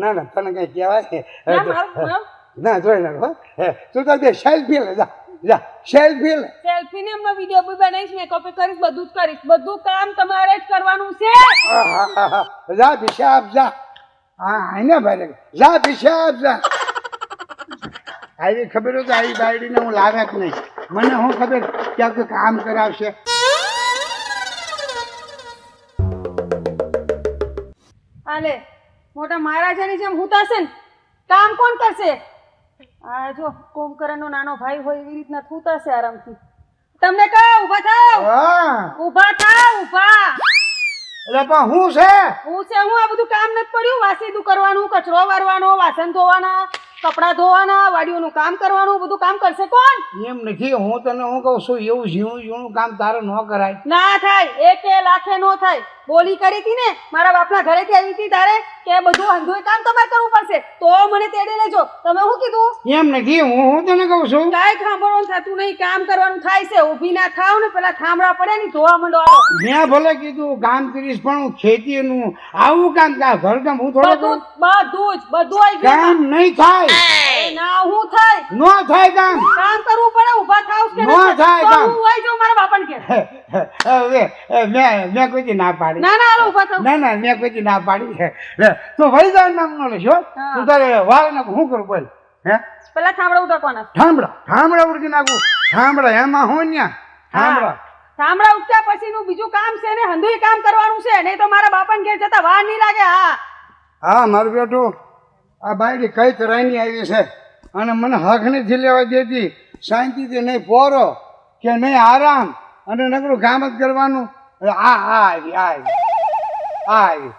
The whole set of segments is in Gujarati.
ના ના તને કઈ કહેવાય ના, જોઈ ના હો. તું તો બે સેલ્ફી લે જા જા સેલ્ફી લે. સેલ્ફી ને એમનો વીડિયો બી બનાવીશ કોપી કરીશ બધું જ કરીશ. બધું કામ તમારે જ કરવાનું છે. જા પિશાબ જા. હા આઈને ભાઈ જા પિશાબ જા. આવી ખબર હોય તો આવી બાયડીને હું લાવ્યા જ નહીં. મને હું ખબર ક્યાં કોઈ કામ કરાવશે? હાલે મોટા મહારાજાની જેમ હું થશે ને કામ કોણ કરશે? આ જો કુંભકર્ણનો નાનો ભાઈ હોય એવી રીતના થૂતાશે આરામથી. તમને કહો ઊભા થાવ હા. ઊભા થાવ ઊભા. એટલે પણ હું છે? હું છે હું આ બધું કામ નથી પડ્યું. વાસીદું કરવાનું કચરો વારવાનો વાસણ ધોવાના કપડાં ધોવાના વાડીઓનું કામ કરવાનું બધું કામ કરશે કોણ? એમ નથી હું તને હું કહું છું એવું ઝીણું ઝીણું કામ તારે ન કરાય. ના થાય એક લાખે નો થાય. બોલી કરી હતી ને મારા બાપના ઘરેથી આવી હતી તારે કે બધું અંધું કામ તમારે કરવું પડશે. તો મને તેડે લેજો. તમે શું કીધું? એમ નથી હું હું તને કહું છું? કાંઈ સાંભળવાનું થતું નહીં કામ કરવાનું થાય છે. ઊભી ના થાવ ને પેલા થાંભળા પડે ને ધોવા માંડો આવો. મેં ભલે કીધું કામ કરીશ પણ હું ખેતીનું આવું કામ કા ઘરકામ હું થોડું બધું બધું જ બધું આવી ગયું. કામ નહીં થાય. એ ના હું થાય? ન થાય કામ. કામ કરવું પડે ઊભા થાવ કે નો થાય કામ. હું આવી જાઉં મારા બાપાને કે. હવે મેં મેં કોઈ ના પાડી. ના ના ઊભા થાવ. ના ના મેં કોઈ ના પાડી. છે લે, તું નામ ન લેશો તું તારે વાળ નાખું શું કરું બોલ? હે? પેલા થામડા ઉઠાવવાના ઠામડા ઠામડા ઉડકી નાખું. ઠામડા એમાં હું ન્યા? થામડા થાંભળા ઉઠ્યા પછીનું બીજું કામ છે ને હંધુય કામ કરવાનું છે. નહીં તો મારા બાપાને ઘેર જતા વાર નહીં લાગે હા. હા મારું બેટું આ બાયડી કઈ તરાઈની આવી છે? અને મને હક નથી લેવા દેતી. શાંતિથી નહીં પોરો કે નહીં આરામ અને નકરું કામ જ કરવાનું. આ આ આવી આ આવી આ આવી.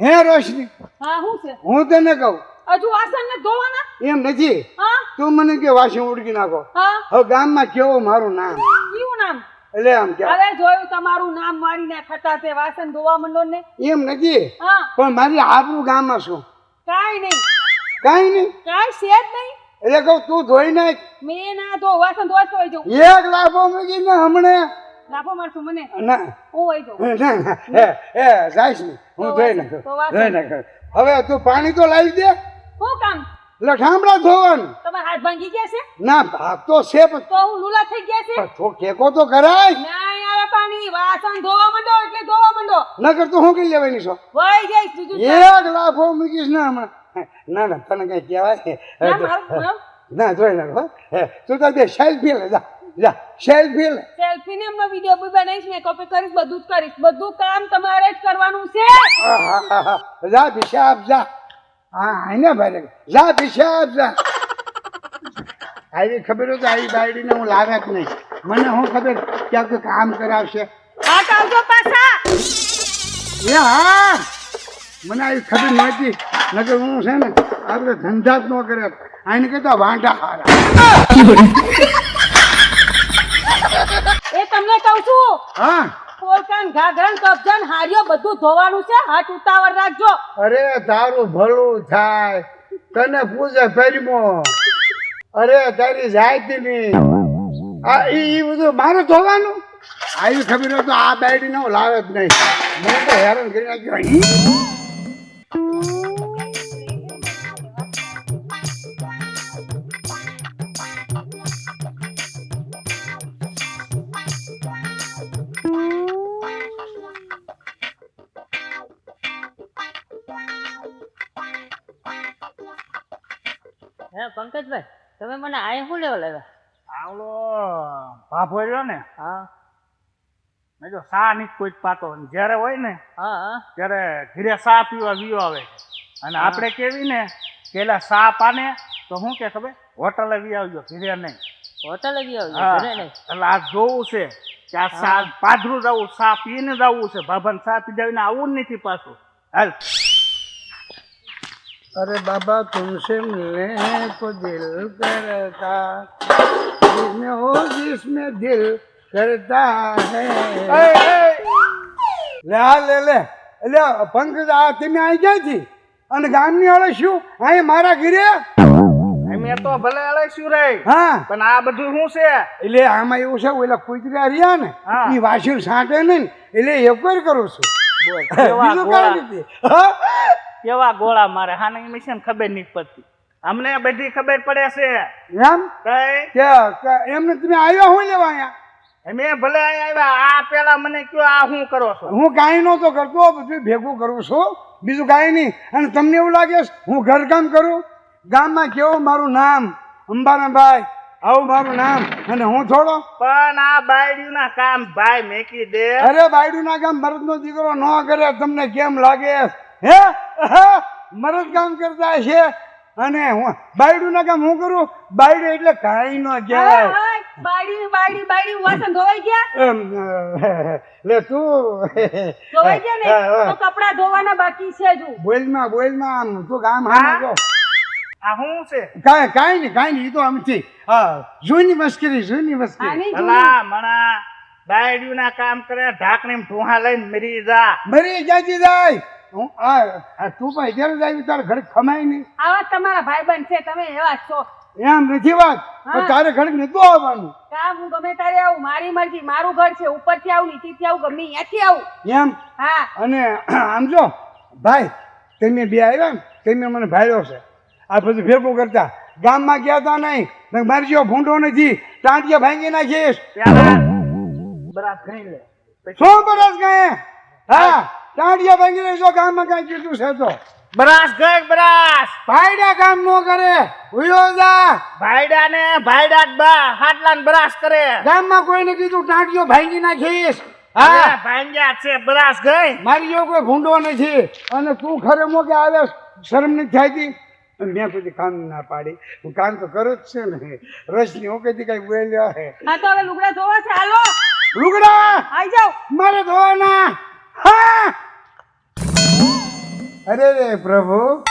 હે રોશની? હા શું છે? હું તને કહું? હજુ વાસણ ને ધોવાના? એમ નથી? તું મને કે વાસણ ઉડકી નાખો? હા. હવે ગામમાં કેવો મારું નામ? કયું નામ? એટલે આમ કે હવે જોયું તમારું નામ મારીને ખતા તે વાસણ ધોવા મંડો ને? એમ નથી? પણ મારી આબરું ગામમાં શું? કાંઈ નહીં. કાઈ નહીં? કાઈ છે જ નહીં. એટલે કહું તું ધોઈ નાખ. મેં ના તો વાસણ ધોવા તો જાઉં. એક લાફો મૂકીને હમણે. લાફો મારશું મને. ના. હું હોય જાઉં. ના ના. હે હે જાઈશ ને હું ધોઈ નાખું. ધોઈ નાખું. હવે તું પાણી તો લાવી દે. શું કામ? લઠામડા ઠામડા ધોવાનું. તમારા હાથ ભાંગી ગયા છે? ના ભાગ તો છે પણ તો હું લુલા થઈ ગયા છે? તો ટેકો તો કરાય. નહીં પાણી વાસણ ધોવા માંડો એટલે ધોવા મંડો. નકર હું શું કરી લેવાની છો? વઈ જઈશ બીજું એક લાફો મૂકીશ ના હમણાં. ના ના તને કઈ કહેવાય? ના જોઈ નાખો તું તો બે સેલ્ફી લે જા જા સેલ્ફી લે. સેલ્ફી ને એમનો વીડિયો બી બનાવીશ મેકઅપ કરીશ બધું જ કરીશ. બધું કામ તમારે જ કરવાનું છે. જા પિશાબ જા. હા આઈને ભાઈ? જા પિશાબ જા. આવી ખબર હોય તો આવી બાયડીને હું લાવ્યા જ નહીં. મને હું ખબર ક્યાંક કામ કરાવશે? એ હા. મને આવી ખબર નહોતી. નકર હું છે ને આપણે ધંધા જ ન કરે. આને કહેતા વાંઢા હારા. એ તમને કહું છું હા. કોલકાન ઘાઘરાન કબજાન હાર્યો બધું ધોવાનું છે. હાથ ઉતાવળ રાખજો. અરે તારું ભલું થાય. તને પૂછે ફેરમો. અરે તારી જાયતીની આ એ બધું મારે ધોવાનું? આવી ખબર હોય તો આ બેડી નો લાવે જ નહીં. મને તો હેરાન કરી નાખ્યો. રહ્યો ને હા. જો સા ની કોઈ પાતો. જ્યારે હોય ને હા ત્યારે ઘીરે સા પીવા વિયો આવે અને આપણે કેવી ને પેલા સા પાને તો શું કે ખબર? હોટલે વી આવજો ઘીરે નહીં. હોટલે વી આવજો એટલે આ જોવું છે કે આ સા પાદરું જવું સા પીને જવું છે. બાબાને સા પી જાવીને આવું નથી પાછું. હાલ. અરે બાબા તુમસે મિલને કો દિલ કરતા. जिसमें हो जिसमें दिल करता है લે આ લે લે એટલે પંકજ આ તમે આવી ગયા છી અને ગામની વાળા શું અહીં મારા ઘરે અમે તો ભલે અલાઈશું રે હા પણ આ બધું શું છે એટલે આમાં એવું છે ઓલા કુતરા રહ્યા ને હા. એ વાસણ છાંટે નહીં ને એટલે એક જ કરું છું બોલ કેવા બીજું ગોળા. કાંઈ નથી હા? કેવા ગોળા મારે હાને એમ છે ને ખબર નહીં પડતી અમને બધી ખબર પડે છે. એમ? કે કે એમને તમે આવ્યા હું લેવા અહીંયા? અમે ભલે આવ્યા આ પેલા મને કયો આ શું કરો છો? હું કાંઈ નહોતો કરતો બધું ભેગું કરું છું. બીજું કાંઈ નહીં. અને તમને એવું લાગે હું ઘરકામ કરું? ગામમાં કેવું મારું નામ? અંબાનાભાઈ આવું મારું નામ? અને હું થોડો? પણ આ બાયડ્યું ના કામ ભાઈ મેકી દે. અરે બાયડ્યું ના કામ મરદનો દીકરો ન કરે તમને કેમ લાગે? હે? મરદ કામ કરતા છે અને હું બાયડું ના કામ હું કરું? બાયડું એટલે કાંઈ ન કહેવાય. બાયડી બાયડી બાયડી વાસણ ધોવાઈ ગયા? લે તું. ધોવાઈ ગયા ને? હા, હા. તો કપડા ધોવાના બાકી છે જ બોલમાં બોલમાં આમ તું ગામ હા? જો. આ શું છે? કાંઈ કાંઈ નહીં કાંઈ નહીં એ તો આમથી હા જૂની મસ્કરી જૂની મસ્કરી. ભલા મણા બાયડીયું ના કામ કરે ઢાકણી ઢોહા લઈને મરી જા. મરી જાજી જાય. હું આ આ તું પણ જ્યારે જાય તારે ઘરે ખમાય નહીં. આવા તમારા ભાઈબંધ છે તમે એવા છો. એમ નથી વાત. તારે ઘરે નતું આવવાનું. કામ હું ગમે ત્યારે આવું મારી મરજી મારું ઘર છે ઉપરથી આવું નીચેથી આવું ગમે ત્યાંથી આવું. એમ? હા. અને આમ જો ભાઈ તમે બે આવ્યા ને તમે મને ભાડ્યો છે. આ બધું ભેગું કરતા. ગામમાં ગયા તા નહીં મારી જેવો ભૂંડો નથી. ટાંટિયા ભાંગી નાખીશ. બરાબર ખાઈ લે. શું બરાબર ગયે હા ટાંટિયા ભાંગી લેજો ગામમાં કઈ કીધું છે તો. બરાસ ગઈ બરાસ. ભાઈડા કામ નો કરે ઉયો જા. ભાઈડા ને ભાઈડા જ બા હાટલા ને બરાસ કરે. ગામમાં કોઈને કીધું ટાંટિયો ભાંગી નાખીશ. હા ભાંગ્યા છે બરાસ ગઈ મારી જો કોઈ ભૂંડો નથી. અને તું ખરે મોકે આવે શરમ નથી થતી મેં પછી કામ ના પાડી. હું કામ તો કરું જ છે ને. રસની હું કદી કઈ બોલ્યો હે. હા તો હવે લુગડા ધોવા છે હાલો. લુગડા? આવી જાઓ. મારે ધોવાના. અરે રે પ્રભુ,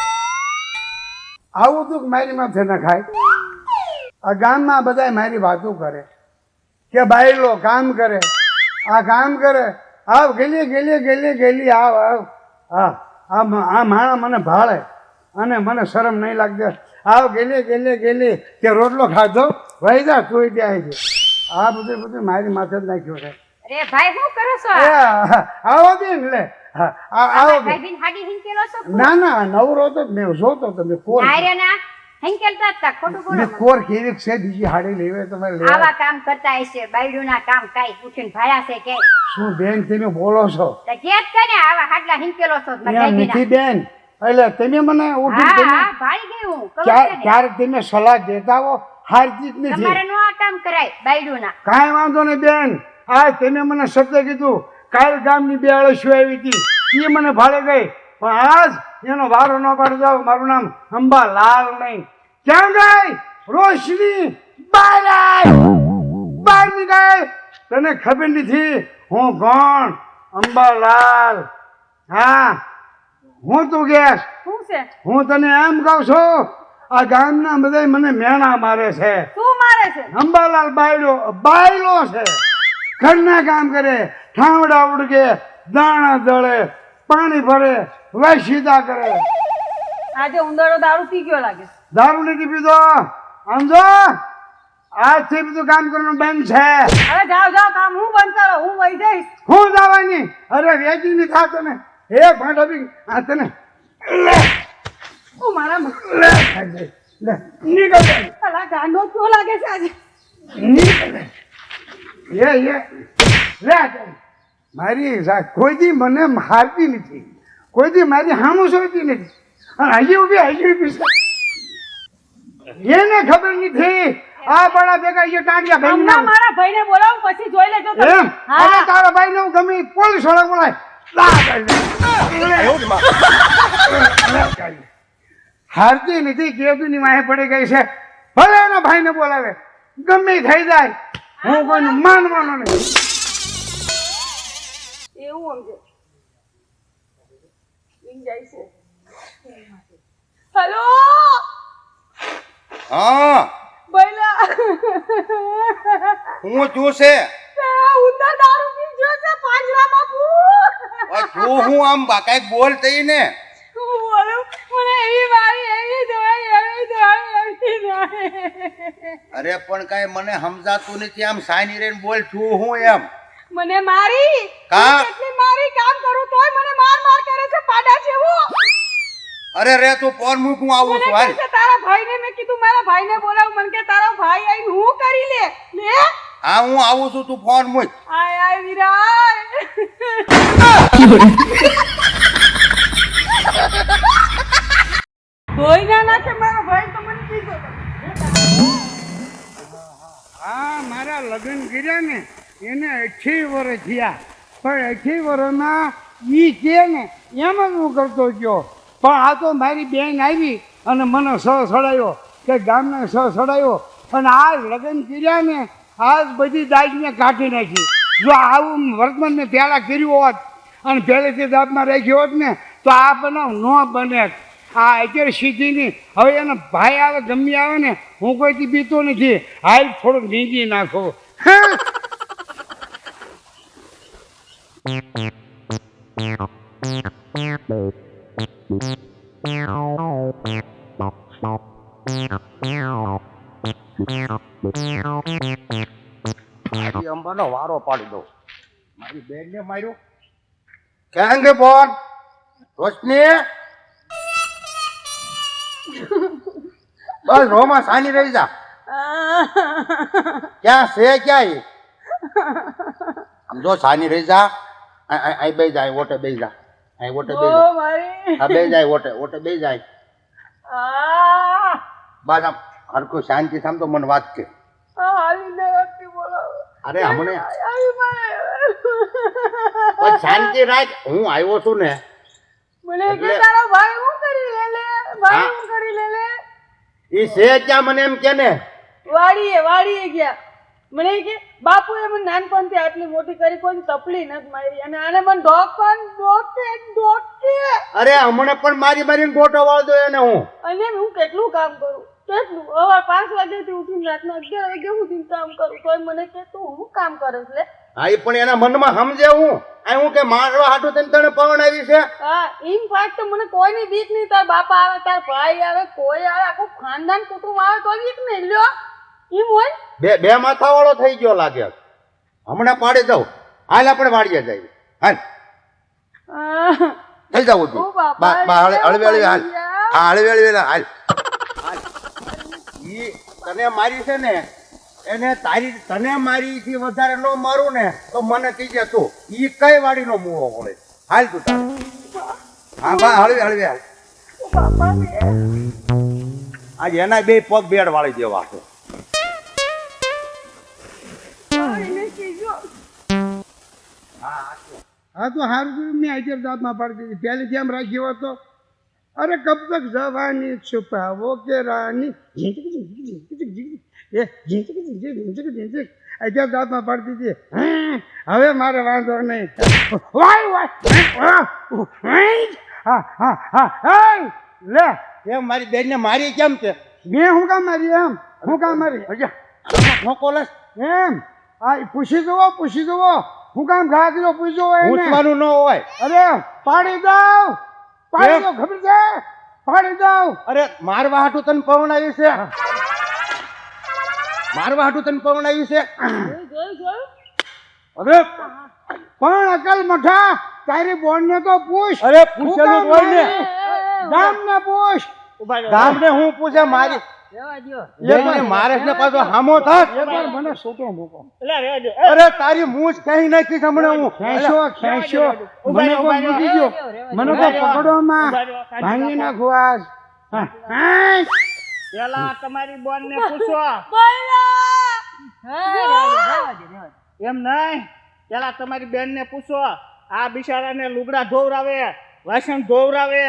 આવું તું મારી માથે ન ખાય. આ ગામમાં બધા મારી વાતો કરે. કે બાયલો કામ કરે. આ કામ કરે. આવ, ગેલી ગેલી ગેલી ગેલી, આવ આવ. હા આ આ માણા મને ભાળે. અને મને શરમ નહીં લાગતી. આવ, ગેલી ગેલી ગેલી. કે રોટલો ખાધો? વહી જા, તું ત્યાં છે આ બધું બધું મારી માથે જ નાખ્યું છે. અરે ભાઈ શું કરો છો એ, આવો બેન લે. આ- આવો બેન. ભાઈ બિન હાડી હિંકેલો છો ના ના નવરો તો મે જોતો તમે કોર આરે ના હિંકેલતા જ તા ખોટું બોલો. કોર કેવી છે બીજી હાડી લેવે તમે લે આવા કામ કરતા હશે બાયડું ના કામ કાઈ ઉઠીને ભાયા છે કે? શું બેન તમે બોલો છો? તો કે જ કે આવા હાડલા હિંકેલો છો નથી બેન. એટલે તમે મને ઉઠી હા તમે હા ભાઈ ક્યારે ક્યારેક તમે સલાહ દેતા હો? હાર જીત નથી. તમારે નો આ કામ કરાય બાયડું ના કાઈ વાંધો નહીં બેન. આ તેને મને સત્ય કીધું કાલ ગામની બે અળસીઓ આવી હતી એ મને ભાડે ગઈ. પણ આજ એનો વારો ન પાડે જાવ મારું નામ અંબા લાલ નહીં. ક્યાં ગઈ? રોશની બહાર બહાર ગઈ. તને ખબર નથી હું કોણ? અંબાલાલ. હા હું તું ગેસ. હું તને એમ કહું છું આ ગામના બધા મને મેણા મારે છે. શું મારે છે? અંબાલાલ બાયડો બાયલો છે. ઘરના કામ કરે ઠાવડા ઉડકે દાણા દળે પાણી ભરે વૈશિતા કરે. આજે ઉંદરો દારૂ પી ગયો લાગે. દારૂ નથી પીધો? સમજો આજથી બધું કામ કરવાનું બંધ છે. અરે જાઓ જાઓ કામ હું બંધ કરો? હું વહી જઈશ. હું જવાની? અરે વેચી ની થાતો ને. એ ભાંડો બી આ તને. લે. હું મારા લે. લે. નીકળ. અલા, ગાંડો કેવો લાગે છે આજે? નીકળ એ એ લે મારી કોઈ દી મને મારતી નથી. કોઈ દી મારી હામું સોતી નથી. અને હજી ઊભી હજી ઊભી એને ખબર નથી. આ બડા ભેગા એ ટાંટિયા ભાઈ ના મારા ભાઈને બોલાવ પછી જોઈ લેજો તમે. એમ? હા. તારા ભાઈ ને હું ગમે પોલીસવાળા બોલાય. હારતી નથી કેદુની વાહે પડી ગઈ છે. ભલે એના ભાઈને બોલાવે. ગમે થઈ જાય. હું કોઈનું માનવાનો નહીં એવું સમજે જાય છે. હલો? હા. બૈલા. હું શું છે. આ ઉંદર દારૂ પી ગયો છે પાંજરામાં પૂ જો હું આમ બા- કાંઈક બોલ તઈ અરે પણ કઈ મને સમજાતું નથી. આમ સાની રેન બોલ છું હું એમ? મને મારી? કા? કેટલી મારી કામ કરું તોય મને માર માર કરે છે પાડા જેવું. અરે રે તું ફોન મૂક હું આવું છું. હાલ. તારા ભાઈને મેં કીધું મારા ભાઈને બોલાવ. મને કે તારો ભાઈ આઈ હું કરી લે? લે? હા હું આવું છું તું ફોન મૂક. આય આય વિરાય કોઈ ના નાખે મારો ભાઈ તો મને કીધો હા મારા લગ્ન કર્યા ને, એને અઠી વર્ષ થયા. પણ અઠી વર્ષમાં ઈ છે ને, એમ જ હું કરતો ગયો. પણ આ તો મારી બેન આવી અને મને સ સડાયો કે ગામને સ સડાયો અને આ લગ્ન કર્યા ને, આજ બધી દાજને કાઢી નાખી. જો આવું વર્તમાન મેં પહેલાં કર્યું હોત અને પહેલેથી દાબમાં રાખ્યો હોત ને, તો આ બનાવ ન બને. આ અત્યારે સીધીની હવે એનો ભાઈ આવે ગમી આવે ને, હું કોઈથી પીતો નથી. હાલ થોડુંક નીંદી નાખો. હા મારી અંબાનો વારો પાડી દો મારી બેનને માર્યો ક્યાં ગે બોન રોશની બસ રોમાં સાની રહી જા ક્યાં છે ક્યાં જો સાની રહી જા. અહીં બે જાય ઓટે બે જા. અહીં ઓટે બે જા. મારી. બે જાય ઓટે ઓટે બે જાય. બસ આમ હરખું શાંતિ સામ તો મને વાત કે. અરે હમણે. શાંતિ રાખ હું આવ્યો છું ને. મને કે તારો ભાઈ હું કરી લે લે? ભાઈ હું કરી લે લે? ઈ છે ક્યાં મને એમ કે ને? વાડીએ વાડીએ ગયા. મને કે બાપુએ મને નાનપણથી આટલી મોટી કરી કોઈ તપલી નથી મારી. અને આને મને ઢોકન ડોકે ડોકે. અરે હમણે પણ મારી મારીને ગોટો વાળતો એને હું. અને હું કેટલું કામ કરું? કેટલું? હવે પાંચ વાગ્યાથી ઉઠીને રાતના અગિયાર વાગ્યા સુધી કામ કરું? તોય મને કે તું હું કામ કરે છે લે. હા પણ એના મનમાં સમજે હું. આ હું કે મારવા હાટું તને તને પવન આવી છે? હા ઇન ફાટ તો મને કોઈની બીક નહીં. તાર બાપા આવે તાર ભાઈ આવે કોઈ આવે આખું ખાનદાન કુટુંબ આવે તો બીક નહીં લ્યો. એમ હોય બે બે માથા વાળો થઈ ગયો લાગે હમણાં પાડી દઉં હાલ આપણે વાડીએ જઈએ. હાલ. થઈ જાવ તું બા હળવે હળવે હાલ. હા હળવે હળવે હાલ. ઈ તને મારી છે ને એને તારી તને મારી થી વધારે ન મારું ને તો મને કીજે તું. ઈ કઈ વાડીનો મુવો હોય હાલ તું તારે. હા બા હળવે હળવે હાલ. આજ એના બે પગ બેડ વાળી દેવા છે. તો સારું કર્યું મેં અત્યારે દાંતમાં પાડી દીધી પહેલેથી જેમ રાખ્યો હતો અરે કબ તક જવાની છુપાવો કે રાની ઝીંચક ઝીંચક ઝીંચક ઝીંચક એ ઝીંચક ઝીંચક ઝીંચક ઝીંચક અત્યારે દાંતમાં પાડી દીધી હવે મારે વાંધો નહીં વાય વાય હા હા હા હા લે એ મારી બેનને મારી કેમ છે મેં હું કામ મારી એમ હું કામ મારી અજા મોકોલસ એમ આ પૂછી જુઓ પૂછી જુઓ હું કામ ઘા કર્યો પૂછજો પૂછવાનું ન હોય. અરે પાડી દઉં. પાડી દઉં ખબર છે? પાડી દઉં. અરે મારવા હાટું તને પવન આવ્યું છે. મારવા હાટું તને પવન આવ્યું છે? અરે પણ અકલ મઠા તારી બોન ને તો પૂછ. અરે પૂછેલું હોય ને ગામ ને પૂછ. ગામને હું પૂછે? મારી મારે પાછો હામો થાત મને છૂટો મૂકો. એટલે રહેવા દ્યો. અરે તારી મૂછ કઈ નાખી હમણાં હું? ખેંચો ખેંચો. મને કોઈ મૂકી ગયો મને કોઈ પકડો માં ભાંગી નાખું આજ. હા. હા. પેલા તમારી બોન ને પૂછો. એમ નહીં. પેલા તમારી બેન ને પૂછો. આ બિચારાને લુગડા ધોવરાવે વાસણ ધોવરાવે.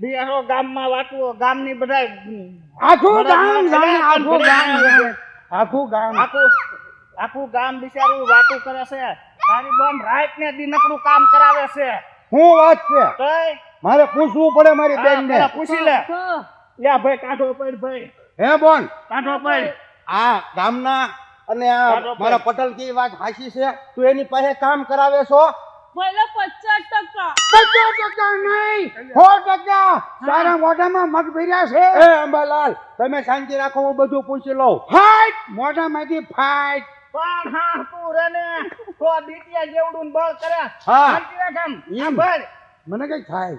બિચારો ગામમાં વાટવો ગામની બધા આખું ગામ જાણે આખું ગામ જાણે. આખું ગામ. આખું આખું ગામ બિચારું વાતું કરે છે. તારી બોન રાત ને દી નકરું કામ કરાવે છે. હું વાત છે. મારે પૂછવું પડે મારી બેન ને પૂછી લે. યા ભાઈ કાઢો પડ ભાઈ. હે બોન કાઢો પડ આ ગામના અને આ મારા પટેલ કી વાત હાસી છે. તું એની પાસે કામ કરાવે છો? ભલે પચાસ ટકા. પચાસ ટકા નહીં. સો ટકા. તારા મોઢામાં મગભર્યા છે. એ અંબાલાલ તમે શાંતિ રાખો હું બધું પૂછી લઉં. ફાઈટ મોઢામાંથી ફાઈટ પણ હા તું રે ને તો દીટિયા જેવડું બળ કરે. હા. શાંતિ રાખ આમ. આમ ભાઈ મને કઈ થાય.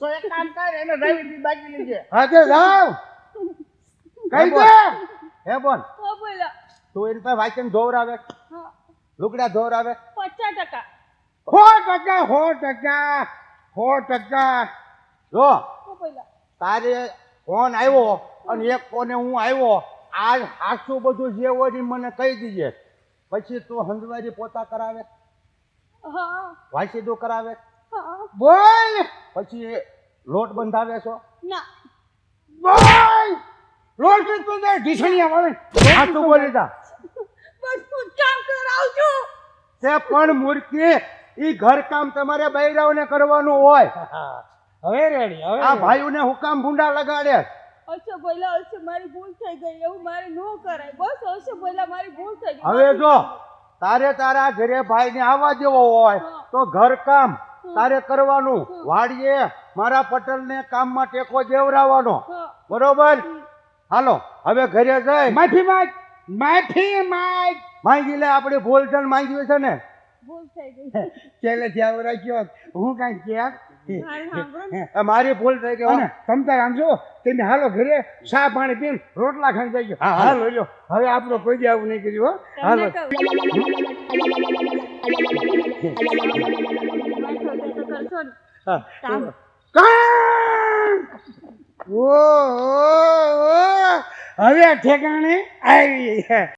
તો એક કામ કર એને રવિથી બાકી લીજે. હા તે જાવ કઈ દે હે બોલ. તું એની પાસે વાંચન ધોવરાવે. હા. લુગડા ધોવરાવે. પચાસ ટકા. સો ટકા સો ટકા સો ટકા. જો તારે ફોન આવ્યો અને એક ફોને હું આવ્યો. આ સાસુ બધું જે હોય ને મને કહી દીજે. પછી તું હંદવારી પોતા કરાવે? હા. વાસીદું કરાવે? હા. બોલ! પછી લોટ બંધાવે છો? ના. બોલ! લોટ તું દે ઢીસણિયા વાળે. સાસુ બોલી દા બસ હું કામ કરાવું તે પણ મૂર્તિ ઈ ઘર કામ તમારે બૈરાઓને કરવાનું હોય. હવે રેડી હવે આ ભાઈઓને હુકામ ભૂંડા લગાડે અચ્છા બોલા અચ્છા મારી ભૂલ થઈ ગઈ એવું મારે ન કરાય. બસ અચ્છા બોલા મારી ભૂલ થઈ ગઈ. હવે જો તારે તારા ઘરે ભાઈને આવવા જેવો હોય તો ઘર કામ તારે કરવાનું. વાડીએ મારા પટેલને કામમાં ટેકો દેવરાવાનો બરોબર? હાલો હવે ઘરે જઈ. માફી માંગ માફી માંગ. માંગી લે આપણે ભૂલ ને માંગ્યું છે ને. ભૂલ થઈ ગઈ. છેલ્લે ત્યાં રાખ્યો હું કાંઈ ક્યાંક મારે ભૂલ થઈ ગઈ. હો. અને તમ હાલો ઘરે ચા પાણી પીને રોટલા ખાઈ જઈ ગયો હા, હા. હાલો લો હવે આપણો કોઈ દી આવું નહીં કર્યું હો. હાલો. ઓ! હવે ઠેકાણે આવી.